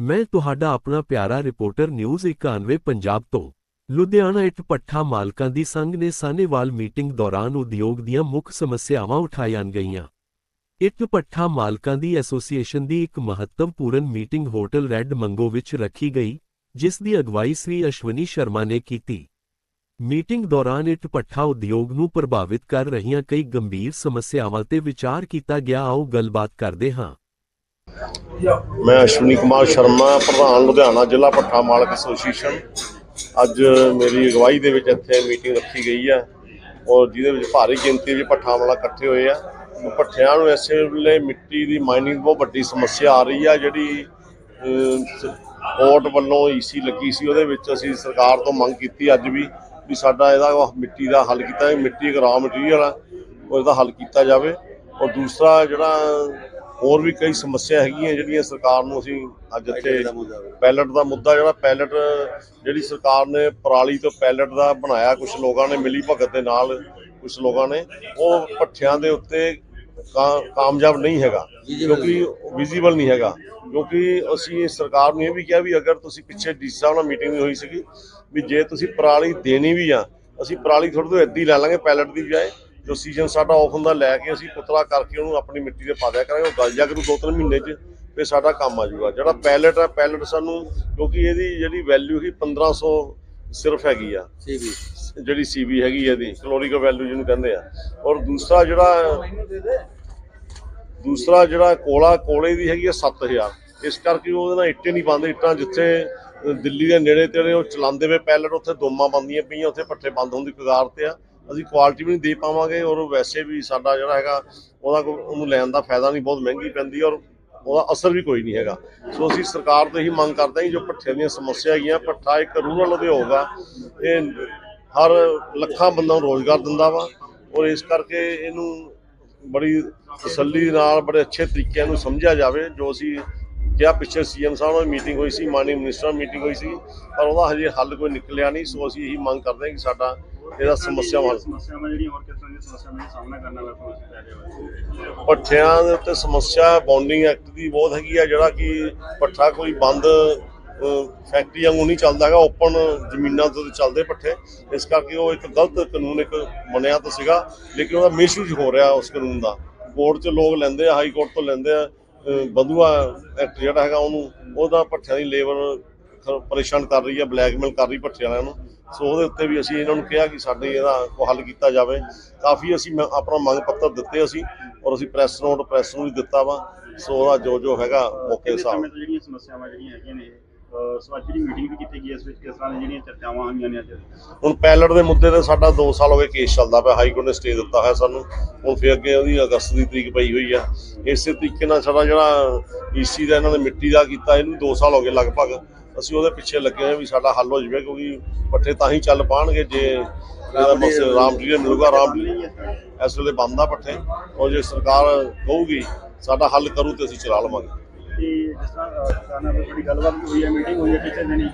ਮੈਂ ਤੁਹਾਡਾ ਆਪਣਾ ਪਿਆਰਾ ਰਿਪੋਰਟਰ ਨਿਊਜ਼ 91 ਪੰਜਾਬ ਤੋਂ। ਲੁਧਿਆਣਾ ਇੱਟ ਪੱਠਾ ਮਾਲਕਾਂ ਦੀ ਸੰਘ ਨੇ ਸਾਨੇਵਾਲ ਮੀਟਿੰਗ ਦੌਰਾਨ ਉਦਯੋਗ ਦੀਆਂ ਮੁੱਖ ਸਮੱਸਿਆਵਾਂ ਉਠਾਈਆਂ ਗਈਆਂ। ਇੱਟ ਪੱਠਾ ਮਾਲਕਾਂ ਦੀ ਐਸੋਸੀਏਸ਼ਨ ਦੀ ਇੱਕ ਮਹੱਤਵਪੂਰਨ ਮੀਟਿੰਗ ਹੋਟਲ ਰੈੱਡ ਮੰਗੋ ਵਿੱਚ ਰੱਖੀ ਗਈ, ਜਿਸ ਦੀ ਅਗਵਾਈ ਸ੍ਰੀ ਅਸ਼ਵਨੀ ਸ਼ਰਮਾ ਨੇ ਕੀਤੀ। ਮੀਟਿੰਗ ਦੌਰਾਨ ਇੱਟ ਪੱਠਾ ਉਦਯੋਗ ਨੂੰ ਪ੍ਰਭਾਵਿਤ ਕਰ ਰਹੀਆਂ ਕਈ ਗੰਭੀਰ ਸਮੱਸਿਆਵਾਂ ਤੇ ਵਿਚਾਰ ਕੀਤਾ ਗਿਆ। ਆਓ ਗੱਲਬਾਤ ਕਰਦੇ ਹਾਂ। ਮੈਂ ਅਸ਼ਵਨੀ ਕੁਮਾਰ ਸ਼ਰਮਾ, ਪ੍ਰਧਾਨ ਲੁਧਿਆਣਾ ਜ਼ਿਲ੍ਹਾ ਪੱਠਾ ਮਾਲਕ ਐਸੋਸੀਏਸ਼ਨ। ਅੱਜ ਮੇਰੀ ਅਗਵਾਈ ਦੇ ਵਿੱਚ ਇੱਥੇ ਮੀਟਿੰਗ ਰੱਖੀ ਗਈ ਹੈ ਔਰ ਜਿਹਦੇ ਵਿੱਚ ਭਾਰੀ ਗਿਣਤੀ ਵਿੱਚ ਪੱਠਾ ਵਾਲਾ ਇਕੱਠੇ ਹੋਏ ਆ। ਉਹ ਪੱਠਿਆਂ ਨੂੰ ਇਸੇ ਵੇਲੇ ਮਿੱਟੀ ਦੀ ਮਾਈਨਿੰਗ ਬਹੁਤ ਵੱਡੀ ਸਮੱਸਿਆ ਆ ਰਹੀ ਆ, ਜਿਹੜੀ ਕੋਰਟ ਵੱਲੋਂ ਈਸੀ ਲੱਗੀ ਸੀ, ਉਹਦੇ ਵਿੱਚ ਅਸੀਂ ਸਰਕਾਰ ਤੋਂ ਮੰਗ ਕੀਤੀ ਅੱਜ ਵੀ ਵੀ ਸਾਡਾ ਇਹਦਾ ਮਿੱਟੀ ਦਾ ਹੱਲ ਕੀਤਾ, ਮਿੱਟੀ ਇੱਕ ਰਾ ਮਟੀਰੀਅਲ ਆ, ਉਹ ਇਹਦਾ ਹੱਲ ਕੀਤਾ ਜਾਵੇ। ਔਰ ਦੂਸਰਾ ਜਿਹੜਾ ਹੋਰ ਵੀ ਕਈ ਸਮੱਸਿਆ ਹੈਗੀਆਂ ਜਿਹੜੀਆਂ ਸਰਕਾਰ ਨੂੰ ਅਸੀਂ ਅੱਜ ਇੱਥੇ ਪੈਲਟ ਦਾ ਮੁੱਦਾ ਜਿਹੜਾ ਪੈਲਟ ਜਿਹੜੀ ਸਰਕਾਰ ਨੇ ਪਰਾਲੀ ਤੋਂ ਪੈਲਟ ਦਾ ਬਣਾਇਆ ਕੁਝ ਲੋਕਾਂ ਨੇ ਮਿਲੀ ਭਗਤ ਦੇ ਨਾਲ ਕੁਝ ਲੋਕਾਂ ਨੇ ਉਹ ਪੱਠਿਆਂ ਦੇ ਉੱਤੇ ਕਾਮਯਾਬ ਨਹੀਂ ਹੈਗਾ ਕਿਉਂਕਿ ਵਿਜ਼ੀਬਲ ਨਹੀਂ ਹੈਗਾ ਕਿਉਂਕਿ ਅਸੀਂ ਸਰਕਾਰ ਨੂੰ ਇਹ ਵੀ ਕਿਹਾ ਵੀ ਅਗਰ ਤੁਸੀਂ ਪਿੱਛੇ ਡੀ ਸਾਹਿਬ ਨਾਲ ਮੀਟਿੰਗ ਵੀ ਹੋਈ ਸੀਗੀ ਵੀ ਜੇ ਤੁਸੀਂ ਪਰਾਲੀ ਦੇਣੀ ਵੀ ਆ ਅਸੀਂ ਪਰਾਲੀ ਥੋੜੀ ਤੋਂ ਹੀ ਲੈ ਲਾਂਗੇ ਪੈਲਟ ਦੀ ਬਜਾਏ ਜੋ ਸੀਜ਼ਨ ਸਾਡਾ ਆਫ ਹੁੰਦਾ ਲੈ ਕੇ ਅਸੀਂ ਪੁਤਲਾ ਕਰਕੇ ਉਹਨੂੰ ਆਪਣੀ ਮਿੱਟੀ ਦੇ ਪਾ ਦਿਆ ਕਰਾਂਗੇ। ਉਹ ਗਲ ਜਾ ਕਰੂ ਦੋ ਤਿੰਨ ਮਹੀਨੇ 'ਚ ਫਿਰ ਸਾਡਾ ਕੰਮ ਆ ਜਾਊਗਾ। ਜਿਹੜਾ ਪੈਲਟ ਹੈ ਪੈਲਟ ਸਾਨੂੰ ਕਿਉਂਕਿ ਇਹਦੀ ਜਿਹੜੀ ਵੈਲਿਊ ਹੀ 1500 ਸਿਰਫ ਹੈਗੀ ਆ। ਸੀਵੀ। ਜਿਹੜੀ ਸੀਬੀ ਹੈਗੀ ਇਹਦੀ ਕਲੋਰੀਕਲ ਵੈਲਿਊ ਜਿਹਨੂੰ ਕਹਿੰਦੇ ਆ। ਔਰ ਦੂਸਰਾ ਜਿਹੜਾ ਦੂਸਰਾ ਜਿਹੜਾ ਕੋਲਾ ਕੋਲੇ ਦੀ ਹੈਗੀ ਆ 7000 ਇਸ ਕਰਕੇ ਉਹਦੇ ਨਾਲ ਇੱਟੇ ਨਹੀਂ ਪਾਉਂਦੇ ਇੱਟਾਂ ਜਿੱਥੇ ਦਿੱਲੀ ਦੇ ਨੇੜੇ ਤੇੜੇ ਉਹ ਚਲਾਉਂਦੇ ਵੇ ਪੈਲਟ ਉੱਥੇ ਦੋਮਾਂ ਬੰਦੀਆਂ ਪਈਆਂ ਉੱਥੇ ਪੱਠੇ ਬੰਦ ਹੋਣ ਦੀ ਕਗਾਰ ਤੇ ਆ। ਅਸੀਂ ਕੁਆਲਿਟੀ ਵੀ ਨਹੀਂ ਦੇ ਪਾਵਾਂਗੇ ਔਰ ਵੈਸੇ ਵੀ ਸਾਡਾ ਜਿਹੜਾ ਹੈਗਾ, ਉਹਦਾ ਕੋਈ ਉਹਨੂੰ ਲੈਣ ਦਾ ਫਾਇਦਾ ਨਹੀਂ, ਬਹੁਤ ਮਹਿੰਗੀ ਪੈਂਦੀ ਔਰ ਉਹਦਾ ਅਸਰ ਵੀ ਕੋਈ ਨਹੀਂ ਹੈਗਾ। ਸੋ ਅਸੀਂ ਸਰਕਾਰ ਤੋਂ ਇਹੀ ਮੰਗ ਕਰਦੇ ਹਾਂ ਜੋ ਪੱਠੇ ਦੀਆਂ ਸਮੱਸਿਆ ਹੈਗੀਆਂ ਪੱਠਾ ਇੱਕ ਰੂਰਲ ਉਦਯੋਗ ਆ, ਇਹ ਹਰ ਲੱਖਾਂ ਬੰਦਾਂ ਨੂੰ ਰੋਜ਼ਗਾਰ ਦਿੰਦਾ ਵਾ ਔਰ ਇਸ ਕਰਕੇ ਇਹਨੂੰ ਬੜੀ ਤਸੱਲੀ ਨਾਲ, ਬੜੇ ਅੱਛੇ ਤਰੀਕੇ ਨੂੰ ਸਮਝਿਆ ਜਾਵੇ, ਜੋ ਅਸੀਂ ਕਿਹਾ ਪਿੱਛੇ ਸੀਐਮ ਸਾਹਿਬ ਨਾਲ ਮੀਟਿੰਗ ਹੋਈ ਸੀ ਮਾਨਯ ਮਿਨਿਸਟਰ ਨਾਲ ਮੀਟਿੰਗ ਹੋਈ ਸੀ, ਪਰ ਉਹਦਾ ਹਜੇ ਹੱਲ ਕੋਈ ਨਿਕਲਿਆ ਨਹੀਂ, ਸੋ ਅਸੀਂ ਇਹੀ ਮੰਗ ਕਰਦੇ ਹਾਂ ਕਿ ਸਾਡਾ ਇਹਦਾ ਸਮੱਸਿਆ ਹੱਲ ਸਮੱਸਿਆਵਾਂ ਜਿਹੜੀਆਂ ਹੋਰ ਕਿਸ ਤਰ੍ਹਾਂ ਦੀਆਂ ਸਮੱਸਿਆਵਾਂ ਦਾ ਸਾਹਮਣਾ ਕਰਨਾ ਵਾ ਤੁਹਾਨੂੰ ਪੈ ਰਿਹਾ ਵਾ ਪੱਠਿਆਂ ਦੇ ਉੱਤੇ ਸਮੱਸਿਆ ਬੌਂਡਿੰਗ ਐਕਟ ਦੀ ਬਹੁਤ ਹੈਗੀ ਆ ਜਿਹੜਾ ਕਿ ਪੱਠਾ ਕੋਈ ਬੰਦ ਫੈਕਟਰੀ ਵਾਂਗੂ ਨਹੀਂ ਚੱਲਦਾ ਹੈਗਾ ਓਪਨ ਜ਼ਮੀਨਾਂ ਤੇ ਚੱਲਦੇ ਪੱਠੇ ਇਸ ਕਰਕੇ ਉਹ ਇੱਕ ਗਲਤ ਕਾਨੂੰਨ ਇੱਕ ਬਣਿਆ ਤਾਂ ਸੀਗਾ ਲੇਕਿਨ ਉਹਦਾ ਮਿਸਯੂਜ਼ ਹੋ ਰਿਹਾ ਉਸ ਕਾਨੂੰਨ ਦਾ। ਕੋਰਟ 'ਚ ਲੋਕ ਲੈਂਦੇ ਆ ਹਾਈ ਕੋਰਟ ਤੋਂ ਲੈਂਦੇ ਆ ਬਧੂਆ ਐਕਟ ਜਿਹੜਾ ਹੈਗਾ ਉਹਨੂੰ ਉਹਦਾ ਪੱਠਿਆਂ ਦੀ ਲੇਬਰ ਪਰੇਸ਼ਾਨ ਕਰ ਰਹੀ ਹੈ ਬਲੈਕਮੇਲ ਕਰ ਰਹੀ ਭੱਠੇ ਵਾਲਿਆਂ ਨੂੰ। ਸੋ ਉਹਦੇ ਉੱਤੇ ਵੀ ਅਸੀਂ ਇਹਨਾਂ ਨੂੰ ਕਿਹਾ ਕਿ ਸਾਡੇ ਇਹਦਾ ਕੋ ਹੱਲ ਕੀਤਾ ਜਾਵੇ। ਕਾਫੀ ਅਸੀਂ ਆਪਣਾ ਮੰਗ ਪੱਤਰ ਦਿੱਤੇ ਅਸੀਂ ਔਰ ਅਸੀਂ ਪ੍ਰੈਸ ਨੋਟ ਪ੍ਰੈਸ ਨੂੰ ਵੀ ਦਿੱਤਾ ਵਾ। ਸੋ ਉਹਦਾ ਜੋ ਜੋ ਹੈਗਾ ਮੌਕੇ ਹਿਸਾਬ ਸਮੇਂ ਤੋਂ ਜਿਹੜੀਆਂ ਸਮੱਸਿਆਵਾਂ ਜਿਹੜੀਆਂ ਹੈਗੀਆਂ ਨੇ ਅਹ ਸੋ ਅੱਜ ਜਿਹੜੀ ਮੀਟਿੰਗ ਵੀ ਕੀਤੀ ਗਈ ਇਸ ਵਿੱਚ ਕਿਸ ਤਰ੍ਹਾਂ ਜਿਹੜੀਆਂ ਚਰਚਾਵਾਂ ਹੋਈਆਂ ਨੇ ਅੱਜ? ਹੁਣ ਪੈਲਟ ਦੇ ਮੁੱਦੇ ਤੇ ਸਾਡਾ 2 ਸਾਲ ਹੋ ਗਏ ਕੇਸ ਚੱਲਦਾ ਪਿਆ। ਹਾਈ ਕੋਰਟ ਨੇ ਸਟੇ ਦਿੱਤਾ ਹੋਇਆ ਸਾਨੂੰ। ਹੁਣ ਫਿਰ ਅੱਗੇ ਉਹਦੀ ਅਗਸਤ ਦੀ ਤਰੀਕ ਪਈ ਹੋਈ ਆ। ਇਸੇ ਤਰੀਕੇ ਨਾਲ ਸਾਡਾ ਜਿਹੜਾ ਈਸੀ ਦਾ ਇਹਨਾਂ ਨੇ ਮਿੱਟੀ ਦਾ ਕੀਤਾ ਇਹਨੂੰ 2 ਸਾਲ ਹੋ ਗਏ ਲਗਭਗ। ਅਸੀਂ ਉਹਦੇ ਪਿੱਛੇ ਲੱਗੇ ਹੋਏ ਵੀ ਸਾਡਾ ਹੱਲ ਹੋ ਜਾਵੇ ਕਿਉਂਕਿ ਪੱਠੇ ਤਾਂ ਹੀ ਚੱਲ ਪਾਣਗੇ ਜੇ ਇਹਦਾ ਮਸਲਾ ਰਾਮ ਮਟੀਰੀਅਲ ਮਿਲੂਗਾ ਰਾਮ ਮਟੀਰੀਅਲ ਇਸ ਵੇਲੇ ਬੰਦ ਆ ਪੱਠੇ। ਔਰ ਜੇ ਸਰਕਾਰ ਕਹੂਗੀ ਸਾਡਾ ਹੱਲ ਕਰੂ ਤੇ ਅਸੀਂ ਚਲਾ ਲਵਾਂਗੇ। ਤੇ ਜਿਸ ਤਰ੍ਹਾਂ ਅਹ, ਕਿਸਾਨਾਂ ਨਾਲ ਥੋੜੀ ਗੱਲਬਾਤ ਵੀ ਹੋਈ ਹੈ ਮੀਟਿੰਗ ਹੋਈ ਹੈ ਪਿਛਲੇ ਦਿਨੀ।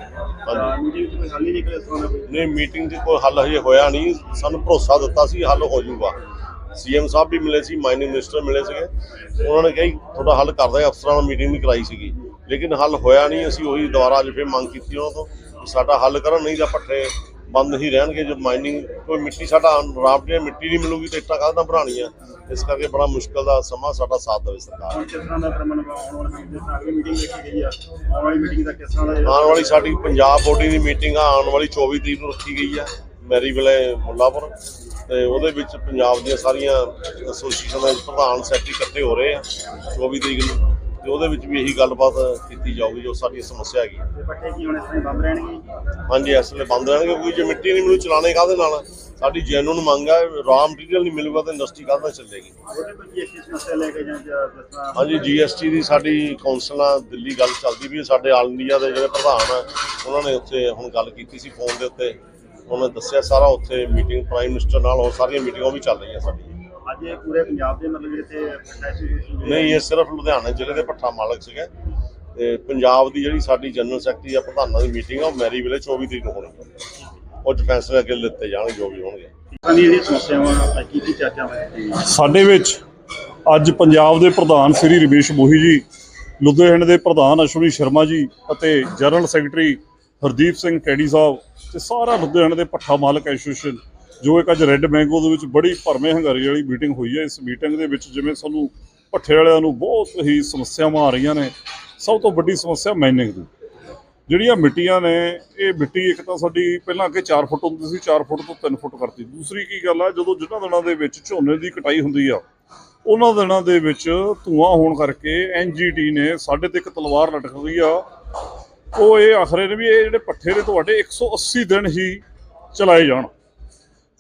ਮੀਟਿੰਗ 'ਚ ਕੋਈ ਹੱਲ ਨਹੀਂ ਨਿਕਲਿਆ ਇਸ ਤਰ੍ਹਾਂ ਦਾ ਕੋਈ? ਨਹੀਂ ਮੀਟਿੰਗ 'ਚ ਕੋਈ ਹੱਲ ਹਜੇ ਹੋਇਆ ਨਹੀਂ। ਸਾਨੂੰ ਭਰੋਸਾ ਦਿੱਤਾ ਸੀ ਹੱਲ ਹੋ ਜਾਊਗਾ। ਸੀਐਮ ਸਾਹਿਬ ਵੀ ਮਿਲੇ ਸੀ ਮਾਈਨਿੰਗ ਮਿਨਿਸਟਰ ਮਿਲੇ ਸੀਗੇ। ਉਹਨਾਂ ਨੇ ਕਿਹਾ ਜੀ ਤੁਹਾਡਾ ਹੱਲ ਕਰਦੇ ਅਫਸਰਾਂ ਨਾਲ ਮੀਟਿੰਗ ਵੀ ਕਰਾਈ ਸੀਗੀ। ਲੇਕਿਨ ਹੱਲ ਹੋਇਆ ਨਹੀਂ ਅਸੀਂ ਉਹੀ ਦੁਬਾਰਾ ਅੱਜ ਫਿਰ ਮੰਗ ਕੀਤੀ ਉਹਨਾਂ ਤੋਂ ਸਾਡਾ ਹੱਲ ਕਰਨ ਨਹੀਂ ਤਾਂ ਪੱਠੇ ਬੰਦ ਹੀ ਰਹਿਣਗੇ ਜੋ ਮਾਈਨਿੰਗ ਕੋਈ ਮਿੱਟੀ ਸਾਡਾ ਰਾਮ ਦੀ ਮਿੱਟੀ ਨਹੀਂ ਮਿਲੂਗੀ ਤੇ ਇੱਟਾਂ ਕਾਹਦਾ ਬਣਾਉਣੀਆਂ? ਇਸ ਕਰਕੇ ਬੜਾ ਮੁਸ਼ਕਲ ਦਾ ਸਮਾਂ ਸਾਡਾ ਸਾਥ ਦੇਵੇ ਸਰਕਾਰ। ਹੁਣ ਕਿਸ ਤਰ੍ਹਾਂ ਦਾ ਮਤਲਬ ਆਉਣ ਵਾਲੇ ਮੀਟਿੰਗ ਰੱਖੀ ਗਈ ਆ? ਆਉਣ ਵਾਲੀ ਮੀਟਿੰਗ ਦਾ ਕਿਸ ਤਰ੍ਹਾਂ ਦਾ ਆਉਣ ਵਾਲੀ ਸਾਡੀ ਪੰਜਾਬ ਬੋਡੀ ਦੀ ਮੀਟਿੰਗ ਆ ਆਉਣ ਵਾਲੀ 24 ਤਰੀਕ ਨੂੰ ਰੱਖੀ ਗਈ ਆ ਮੈਰੀ ਵੇਲੇ ਮੁੱਲਾਪੁਰ। ਤੇ ਉਹਦੇ ਵਿੱਚ ਪੰਜਾਬ ਦੀਆਂ ਸਾਰੀਆਂ ਐਸੋਸੀਏਸ਼ਨ ਦੇ ਪ੍ਰਧਾਨ ਸੈਕਟਰੀ ਇਕੱਠੇ ਹੋ ਰਹੇ ਆ 24 ਤਰੀਕ ਨੂੰ। ਤੇ ਉਹਦੇ ਵਿੱਚ ਵੀ ਇਹੀ ਗੱਲਬਾਤ ਕੀਤੀ ਜਾਊਗੀ ਜੋ ਸਾਡੀ ਸਮੱਸਿਆ ਹੈਗੀ। ਪੱਠੇ ਕੀ ਹੁਣ ਇਸ ਤਰ੍ਹਾਂ ਬੰਦ ਰਹਿਣਗੇ? ਹਾਂਜੀ ਇਸ ਵੇਲੇ ਬੰਦ ਰਹਿਣਗੇ ਕਿਉਂਕਿ ਜੇ ਮਿੱਟੀ ਨਹੀਂ ਮਿਲੂ ਚਲਾਣੇ ਕਾਹਦੇ ਨਾਲ? ਸਾਡੀ ਜੈਨੂਨ ਮੰਗ ਹੈ ਰਾਮ ਮਟੀਰੀਅਲ ਨਹੀਂ ਮਿਲੂਗਾ ਤਾਂ ਇੰਡਸਟਰੀ ਕਾਹਦੇ ਚੱਲੇਗੀ? ਕੋਈ ਹਾਂਜੀ ਜੀਐਸਟੀ ਦੀ ਸਾਡੀ ਕੌਂਸਲ ਨਾਲ ਦਿੱਲੀ ਗੱਲ ਚੱਲਦੀ ਵੀ ਸਾਡੇ ਆਲ ਇੰਡੀਆ ਦੇ ਜਿਹੜੇ ਪ੍ਰਧਾਨ ਆ ਉਹਨਾਂ ਨੇ ਉੱਥੇ ਹੁਣ ਗੱਲ ਕੀਤੀ ਸੀ ਫੋਨ ਦੇ ਉੱਤੇ। ਉਹਨਾਂ ਨੇ ਦੱਸਿਆ ਸਾਰਾ ਉੱਥੇ ਮੀਟਿੰਗ ਪ੍ਰਾਈਮ ਮਿਨਿਸਟਰ ਨਾਲ ਹੋਰ ਸਾਰੀਆਂ ਮੀਟਿੰਗਾਂ ਵੀ ਚੱਲ ਰਹੀਆਂ ਸਾਡੀਆਂ। ਅੱਜ ਇਹ ਪੂਰੇ ਪੰਜਾਬ ਦੇ ਮਤਲਬ ਜਿਹੜੇ ਤੇ ਐਸੋਸੀਏਸ਼ਨ ਨਹੀਂ ਇਹ ਸਿਰਫ ਲੁਧਿਆਣਾ ਜ਼ਿਲ੍ਹੇ ਦੇ ਪੱਠਾ ਮਾਲਕ ਸੀਗੇ। ਤੇ ਪੰਜਾਬ ਦੀ ਜਿਹੜੀ ਸਾਡੀ ਜਨਰਲ ਸੈਕਟਰੀ ਆ ਪ੍ਰਧਾਨਾਂ ਦੀ ਮੀਟਿੰਗ ਆ ਉਹ ਮੈਰੀ ਵੇਲੇ 24 ਤਰੀਕ ਨੂੰ ਹੋਣੀ ਹੈ ਉਹ 'ਚ ਫੈਸਲੇ ਅੱਗੇ ਲਿੱਤੇ ਜਾਣਗੇ ਜੋ ਵੀ ਹੋਣਗੇ। ਜਿਹੜੀਆਂ ਸਮੱਸਿਆਵਾਂ ਕੀ ਕੀ ਸਾਡੇ ਵਿੱਚ ਅੱਜ ਪੰਜਾਬ ਦੇ ਪ੍ਰਧਾਨ ਸ੍ਰੀ ਰਮੇਸ਼ ਮੋਹੀ ਜੀ ਲੁਧਿਆਣੇ ਦੇ ਪ੍ਰਧਾਨ ਅਸ਼ਵਨੀ ਸ਼ਰਮਾ ਜੀ ਅਤੇ ਜਨਰਲ ਸੈਕਟਰੀ ਹਰਦੀਪ ਸਿੰਘ ਕੈਡੀ ਸਾਹਿਬ ਤੇ ਸਾਰਾ ਲੁਧਿਆਣੇ ਦੇ ਪੱਠਾ ਮਾਲਕ ਐਸੋਸੀਏਸ਼ਨ ਜੋ ਇੱਕ ਅੱਜ ਰੈੱਡ ਮੈਂਗੋ ਦੇ ਵਿੱਚ ਬੜੀ ਭਰਮੇ ਹੰਗਾਰੀ ਵਾਲੀ ਮੀਟਿੰਗ ਹੋਈ ਹੈ, ਇਸ ਮੀਟਿੰਗ ਦੇ ਵਿੱਚ ਜਿਵੇਂ ਸਾਨੂੰ ਭੱਠੇ ਵਾਲਿਆਂ ਨੂੰ ਬਹੁਤ ਹੀ ਸਮੱਸਿਆਵਾਂ ਆ ਰਹੀਆਂ ਨੇ, ਸਭ ਤੋਂ ਵੱਡੀ ਸਮੱਸਿਆ ਮਾਈਨਿੰਗ ਦੀ। ਜਿਹੜੀਆਂ ਮਿੱਟੀਆਂ ਨੇ, ਇਹ ਮਿੱਟੀ ਇੱਕ ਤਾਂ ਸਾਡੀ ਪਹਿਲਾਂ ਅੱਗੇ 4 ਫੁੱਟ ਹੁੰਦੀ ਸੀ 4 ਫੁੱਟ ਤੋਂ 3 ਫੁੱਟ ਕਰਤੀ। ਦੂਸਰੀ ਕੀ ਗੱਲ ਆ, ਜਦੋਂ ਜਿਨ੍ਹਾਂ ਦਿਨਾਂ ਦੇ ਵਿੱਚ ਝੋਨੇ ਦੀ ਕਟਾਈ ਹੁੰਦੀ ਆ, ਉਹਨਾਂ ਦਿਨਾਂ ਦੇ ਵਿੱਚ ਧੂਆਂ ਹੋਣ ਕਰਕੇ ਐਨਜੀਟੀ ਨੇ ਸਾਡੇ ਤੇ ਇੱਕ ਤਲਵਾਰ ਲਟਕ ਗਈ ਆ। ਉਹ ਇਹ ਆਖਰੇ ਨੇ ਵੀ ਇਹ ਜਿਹੜੇ ਪੱਠੇ ਨੇ, ਤੁਹਾਡੇ 180 ਦਿਨ ਹੀ ਚਲਾਏ ਜਾਣ।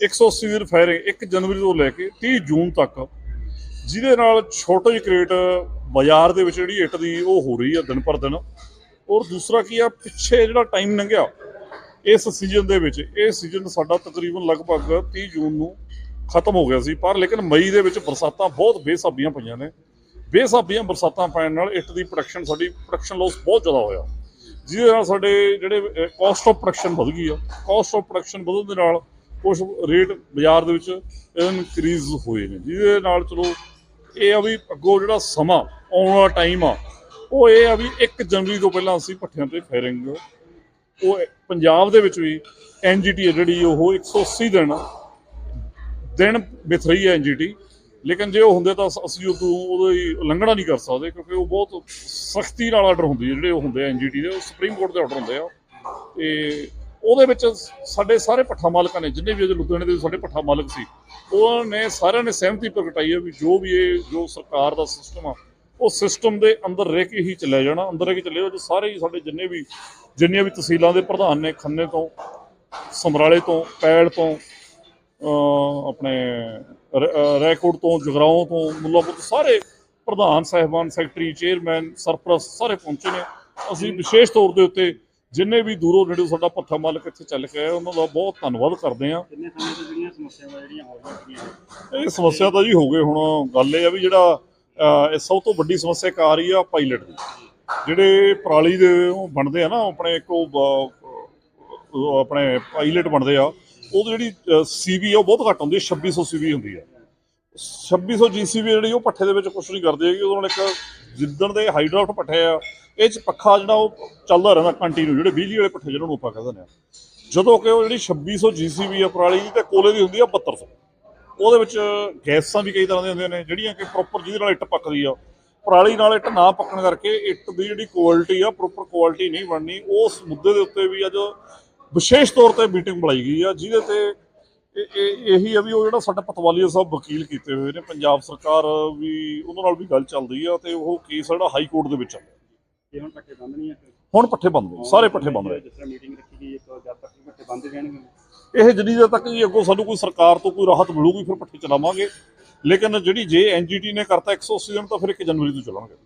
180 ਦਿਨ ਫਾਇਰਿੰਗ 1 ਜਨਵਰੀ ਤੋਂ ਲੈ ਕੇ 30 ਜੂਨ ਤੱਕ, ਜਿਹਦੇ ਨਾਲ ਛੋਟੇ ਜਿਹੇ ਕ੍ਰੇਟ ਬਾਜ਼ਾਰ ਦੇ ਵਿੱਚ ਜਿਹੜੀ ਇੱਟ ਦੀ ਉਹ ਹੋ ਰਹੀ ਆ ਦਿਨ ਪਰ ਦਿਨ। ਔਰ ਦੂਸਰਾ ਕੀ ਆ, ਪਿੱਛੇ ਜਿਹੜਾ ਟਾਈਮ ਲੰਘਿਆ, ਇਸ ਸੀਜ਼ਨ ਦੇ ਵਿੱਚ, ਇਹ ਸੀਜ਼ਨ ਸਾਡਾ ਤਕਰੀਬਨ ਲਗਭਗ 30 ਜੂਨ ਨੂੰ ਖਤਮ ਹੋ ਗਿਆ ਸੀ। ਪਰ ਲੇਕਿਨ ਮਈ ਦੇ ਵਿੱਚ ਬਰਸਾਤਾਂ ਬਹੁਤ ਬੇਸਾਬੀਆਂ ਪਈਆਂ ਨੇ। ਬੇਸਾਬੀਆਂ ਬਰਸਾਤਾਂ ਪੈਣ ਨਾਲ ਇੱਟ ਦੀ ਪ੍ਰੋਡਕਸ਼ਨ ਸਾਡੀ ਪ੍ਰੋਡਕਸ਼ਨ ਲਾਸ ਬਹੁਤ ਜ਼ਿਆਦਾ ਹੋਇਆ। ਜਿਹਦੇ ਨਾਲ ਸਾਡੇ ਜਿਹੜੇ ਕਾਸਟ ਆਫ ਪ੍ਰੋਡਕਸ਼ਨ ਵਧ ਗਈ ਆ। ਕਾਸਟ ਆਫ ਪ੍ਰੋਡਕਸ਼ਨ ਵਧਣ ਦੇ ਨਾਲ ਕੁਝ ਰੇਟ ਬਾਜ਼ਾਰ ਦੇ ਵਿੱਚ ਇਨਕਰੀਜ਼ ਹੋਏ ਨੇ, ਜਿਹਦੇ ਨਾਲ ਚਲੋ ਇਹ ਆ ਵੀ ਅੱਗੋਂ ਜਿਹੜਾ ਸਮਾਂ ਆਉਣ ਵਾਲਾ ਟਾਈਮ ਆ, ਉਹ ਇਹ ਆ ਵੀ 1 ਜਨਵਰੀ ਤੋਂ ਪਹਿਲਾਂ ਅਸੀਂ ਭੱਠਿਆਂ ਤੇ ਫਾਇਰਿੰਗ, ਉਹ ਪੰਜਾਬ ਦੇ ਵਿੱਚ ਵੀ ਐਨਜੀਟੀ ਜਿਹੜੀ ਉਹ 180 ਦਿਨ ਦਿਨ ਬਿਥ ਰਹੀ ਹੈ ਐਨਜੀਟੀ ਲੇਕਿਨ ਜੇ ਉਹ ਹੁੰਦੇ ਤਾਂ ਅਸੀਂ ਉਹ ਤੋਂ ਉਹਦੀ ਉਲੰਘਣਾ ਨਹੀਂ ਕਰ ਸਕਦੇ, ਕਿਉਂਕਿ ਉਹ ਬਹੁਤ ਸਖਤੀ ਨਾਲ ਆਰਡਰ ਹੁੰਦੀ ਜਿਹੜੇ ਉਹ ਹੁੰਦੇ ਆ ਐਨਜੀਟੀ ਦੇ, ਉਹ ਸੁਪਰੀਮ ਕੋਰਟ ਦੇ ਆਰਡਰ ਹੁੰਦੇ ਆ, ਤੇ ਉਹਦੇ ਵਿੱਚ ਸਾਡੇ ਸਾਰੇ ਭੱਠਾ ਮਾਲਕਾਂ ਨੇ, ਜਿੰਨੇ ਵੀ ਅਜੇ ਲੁਧਿਆਣੇ ਦੇ ਸਾਡੇ ਭੱਠਾ ਮਾਲਕ ਸੀ, ਉਹਨਾਂ ਨੇ ਸਾਰਿਆਂ ਨੇ ਸਹਿਮਤੀ ਪ੍ਰਗਟਾਈ ਹੈ ਵੀ ਜੋ ਵੀ ਇਹ, ਜੋ ਸਰਕਾਰ ਦਾ ਸਿਸਟਮ ਆ, ਉਹ ਸਿਸਟਮ ਦੇ ਅੰਦਰ ਰਹਿ ਕੇ ਹੀ ਚੱਲਿਆ ਜਾਣਾ, ਅੰਦਰ ਰਹਿ ਕੇ ਚੱਲਿਆ ਜੋ ਸਾਰੇ ਹੀ ਸਾਡੇ ਜਿੰਨੇ ਵੀ, ਜਿੰਨੀਆਂ ਵੀ ਤਹਿਸੀਲਾਂ ਦੇ ਪ੍ਰਧਾਨ ਨੇ, ਖੰਨੇ ਤੋਂ, ਸਮਰਾਲੇ ਤੋਂ ਪੈੜ ਤੋਂ ਆਪਣੇ ਰ- ਅਹ ਰੈਕੋਰਡ ਤੋਂ ਜਗਰਾਓਂ ਤੋਂ, ਮੁੱਲਾਪੁਰ ਸਾਰੇ ਪ੍ਰਧਾਨ, ਸਾਹਿਬਾਨ, ਸੈਕਟਰੀ, ਚੇਅਰਮੈਨ, ਸਰਪ੍ਰਸਤ ਸਾਰੇ ਪਹੁੰਚੇ ਨੇ। ਅਸੀਂ ਵਿਸ਼ੇਸ਼ ਤੌਰ ਦੇ ਉੱਤੇ ਜਿੰਨੇ ਵੀ ਦੂਰੋਂ ਨੇੜੇ ਸਾਡਾ ਪੱਠਾ ਮਾਲਕ ਇੱਥੇ ਚੱਲ ਕੇ ਆਏ ਉਹਨਾਂ ਦਾ ਬਹੁਤ ਧੰਨਵਾਦ ਕਰਦੇ ਹਾਂ। ਕਿੰਨੇ ਸਮੇਂ ਤੋਂ ਜਿਹੜੀਆਂ ਸਮੱਸਿਆਵਾਂ ਜਿਹੜੀਆਂ ਹੋ ਰਹੀਆਂ ਨੇ? ਇਹ ਸਮੱਸਿਆ ਤਾਂ ਜੀ ਹੋ ਗਏ ਹੁਣ ਗੱਲ ਇਹ ਆ ਵੀ ਜਿਹੜਾ ਇਹ ਸਭ ਤੋਂ ਵੱਡੀ ਸਮੱਸਿਆ ਇੱਕ ਆ ਰਹੀ ਆ ਪਾਇਲਟ ਦੀ। ਜਿਹੜੇ ਪਰਾਲੀ ਦੇ ਬਣਦੇ ਆ ਨਾ ਆਪਣੇ ਇੱਕ ਉਹ ਆਪਣੇ ਪਾਇਲਟ ਬਣਦੇ ਆ ਉਹ ਜਿਹੜੀ ਸੀਬੀ ਆ ਉਹ ਬਹੁਤ ਘੱਟ ਹੁੰਦੀ ਹੈ 2600 ਸੀਬੀ ਹੁੰਦੀ ਆ। 2600 ਜੀਸੀਬੀ ਜਿਹੜੀ ਉਹ ਪੱਠੇ ਦੇ ਵਿੱਚ ਕੁਝ ਨਹੀਂ ਕਰਦੀ ਹੈਗੀ। ਉਹਨਾਂ ਨਾਲ ਇੱਕ ਜਿੱਦਣ ਦੇ ਹਾਈਡਰਾਫਟ ਪੱਠੇ ਆ, ਇਹ ਚ ਪੱਖਾ ਜਿਹੜਾ ਉਹ ਚੱਲਦਾ ਰਹਿੰਦਾ ਕੰਟੀਨਿਊ ਜਿਹੜੇ ਬਿਜਲੀ ਵਾਲੇ ਪੱਠੇ ਜਿਹਨਾਂ ਨੂੰ ਆਪਾਂ ਕਹਿੰਦੇ ਨੇ। ਜਦੋਂ ਕਿ ਉਹ ਜਿਹੜੀ 2600 ਜੀਸੀਬੀ ਆ ਪਰਾਲੀ ਦੀ ਤੇ ਕੋਲੇ ਦੀ ਹੁੰਦੀ ਆ 7200 ਉਹਦੇ ਵਿੱਚ ਗੈਸਾਂ ਵੀ ਕਈ ਤਰ੍ਹਾਂ ਦੀਆਂ ਹੁੰਦੀਆਂ ਨੇ, ਜਿਹੜੀਆਂ ਕਿ ਪ੍ਰੋਪਰ ਜਿਹਦੇ ਨਾਲ ਇੱਟ ਪੱਕਦੀ ਆ। ਪਰਾਲੀ ਨਾਲ ਇੱਟ ਨਾ ਪੱਕਣ ਕਰਕੇ ਇੱਟ ਦੀ ਜਿਹੜੀ ਕੁਆਲਿਟੀ ਆ ਪ੍ਰੋਪਰ ਕੁਆਲਿਟੀ ਨਹੀਂ ਬਣਨੀ। ਉਸ ਮੁੱਦੇ ਦੇ ਉੱਤੇ ਵੀ ਅੱਜ ਵਿਸ਼ੇਸ਼ ਤੌਰ ਤੇ ਮੀਟਿੰਗ ਬੁਲਾਈ ਗਈ ਆ, ਜਿਹਦੇ ਤੇ ਇਹ- ਇਹ ਇਹੀ ਆ ਵੀ ਉਹ ਜਿਹੜਾ ਸਾਡਾ ਪਤਵਾਲੀਆ ਸਾਹਿਬ ਵਕੀਲ ਕੀਤੇ ਹੋਏ ਨੇ ਪੰਜਾਬ ਸਰਕਾਰ ਵੀ ਉਹਨਾਂ ਨਾਲ ਵੀ ਗੱਲ ਚੱਲਦੀ ਆ ਤੇ ਉਹ ਕੇਸ ਜਿਹੜਾ ਹਾਈ ਕੋਰਟ ਦੇ ਵਿੱਚ ਆ ਇਹ ਹੁਣ ਪੱਠੇ ਬੰਦ ਨਹੀਂ ਆ ਹੁਣ ਪੱਠੇ ਬੰਦ ਨੇ ਸਾਰੇ ਪੱਠੇ ਬੰਦ ਨੇ ਜਿਸ ਤਰ੍ਹਾਂ ਮੀਟਿੰਗ ਰੱਖੀ ਗਈ ਇੱਕ ਜਦ ਤੱਕ ਪੱਠੇ ਬੰਦ ਰਹਿਣਗੇ ਇਹ ਜਿੰਨੀ ਦੇਰ ਤੱਕ ਜੀ ਅੱਗੋਂ ਸਾਨੂੰ ਕੋਈ ਸਰਕਾਰ ਤੋਂ ਕੋਈ ਰਾਹਤ ਮਿਲੂਗੀ ਫਿਰ ਪੱਠੇ ਚਲਾਵਾਂਗੇ। ਲੇਕਿਨ ਜਿਹੜੀ ਜੇ ਐਨਜੀਟੀ ਨੇ ਕਰਤਾ 180 ਦਿਨ ਤਾਂ ਫਿਰ 1 ਜਨਵਰੀ ਤੋਂ ਚਲਾਵਾਂਗੇ।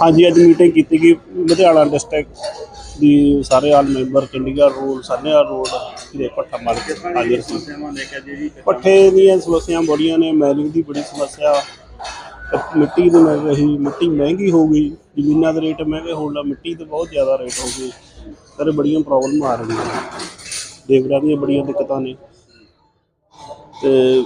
ਹਾਂਜੀ ਅੱਜ ਮੀਟਿੰਗ ਕੀਤੀ ਗਈ ਲੁਧਿਆਣਾ ਡਿਸਟ੍ਰਿਕਟ ਦੀ ਸਾਰੇ all member, Chandigarh road, Sahnewal road ਦੇ ਪੱਠਾ ਮਾਲਕ ਹਾਜ਼ਰ ਸੀ। ਸਮੱਸਿਆਵਾਂ ਕੇ ਪੱਠੇ ਦੀਆਂ ਸਮੱਸਿਆਵਾਂ ਬੜੀਆਂ ਨੇ, ਮੈਲਿੰਗ ਦੀ ਬੜੀ ਸਮੱਸਿਆ। ਮਿੱਟੀ ਦੀ ਮਿਲ ਰਹੀ ਮਿੱਟੀ ਮਹਿੰਗੀ ਹੋ ਗਈ, ਜ਼ਮੀਨਾਂ ਦੇ ਰੇਟ ਮਹਿੰਗੇ ਹੋਣ ਲੱਗ ਮਿੱਟੀ ਤੇ ਬਹੁਤ ਜ਼ਿਆਦਾ ਰੇਟ ਹੋ ਗਏ। ਸਾਰੇ, ਬੜੀਆਂ ਪ੍ਰੋਬਲਮ ਆ ਰਹੀਆਂ ਨੇ। ਲੇਬਰਾਂ ਦੀਆਂ ਬੜੀਆਂ ਦਿੱਕਤਾਂ ਨੇ। ਤੇ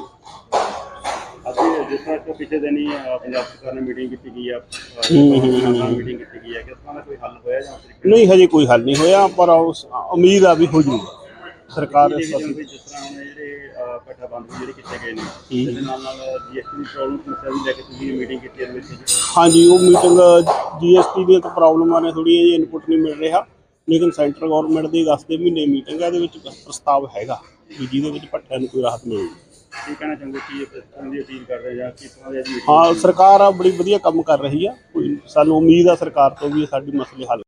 ਜਿਸ ਪਿਛਲੇ ਦਿਨ ਹੀ ਪੰਜਾਬ ਸਰਕਾਰ ਨੇ ਮੀਟਿੰਗ ਕੀਤੀ ਗਈ ਆ ਹੂੰ, ਹੂੰ, ਹੂੰ। ਮੀਟਿੰਗ ਕੀਤੀ ਗਈ ਹੈ ਕਿਸ ਤਰ੍ਹਾਂ ਦਾ ਕੋਈ ਹੱਲ ਹੋਇਆ ਜਾਂ ਫਿਰ ਨਹੀਂ ਹਜੇ ਕੋਈ ਹੱਲ ਨਹੀਂ ਹੋਇਆ ਪਰ ਉਸ ਉਮੀਦ ਆ ਵੀ ਹੋ ਜਾਊਗਾ ਸਰਕਾਰ ਇਸ ਜਿਸ ਪਾਸੇ ਤਰ੍ਹਾਂ ਹੁਣ ਜਿਹੜੇ ਅ, ਪੱਠਾ ਬੰਦ ਵੀ ਜਿਹੜੇ ਕੀਤੇ ਗਏ ਨੇ ਇਹਦੇ ਨਾਲ ਨਾਲ ਜੀਐਸਟੀ ਦੀ ਪ੍ਰੋਬਲਮ ਸਮੱਸਿਆ ਵੀ ਲੈ ਕੇ ਤੁਸੀਂ ਮੀਟਿੰਗ ਕੀਤੀ ਹੈ ਵਿੱਚ। ਹਾਂਜੀ ਉਹ ਮੀਟਿੰਗ ਜੀਐਸਟੀ ਦੀਆਂ ਤਾਂ ਪ੍ਰੋਬਲਮਾਂ ਨੇ ਥੋੜ੍ਹੀਆਂ ਜਿਹੀਆਂ ਇਨਪੁਟ ਨਹੀਂ ਮਿਲ ਰਿਹਾ। ਲੇਕਿਨ ਸੈਂਟਰ ਗਵਰਨਮੈਂਟ ਦੀ ਅਗਸਤ ਦੇ ਮਹੀਨੇ ਮੀਟਿੰਗ ਹੈ ਇਹਦੇ ਵਿੱਚ ਪ੍ਰਸਤਾਵ ਹੈਗਾ ਵੀ ਜਿਹਦੇ ਵਿੱਚ ਭੱਠਿਆਂ ਨੂੰ ਕੋਈ ਰਾਹਤ ਮਿਲੇਗੀ। ਕੀ ਕਹਿਣਾ ਚਾਹੁੰਦੇ ਕੀ ਦੀ ਅਪੀਲ ਜਾਂ ਦੀ ਹਾਂ ਸਰਕਾਰ ਆ ਬੜੀ ਵਧੀਆ ਕੰਮ ਕਰ ਰਹੀ ਆ। ਕੋਈ ਸਾਨੂੰ ਉਮੀਦ ਆ ਸਰਕਾਰ ਤੋਂ ਵੀ ਇਹ ਸਾਡੀ ਮਸਲੇ ਹੱਲ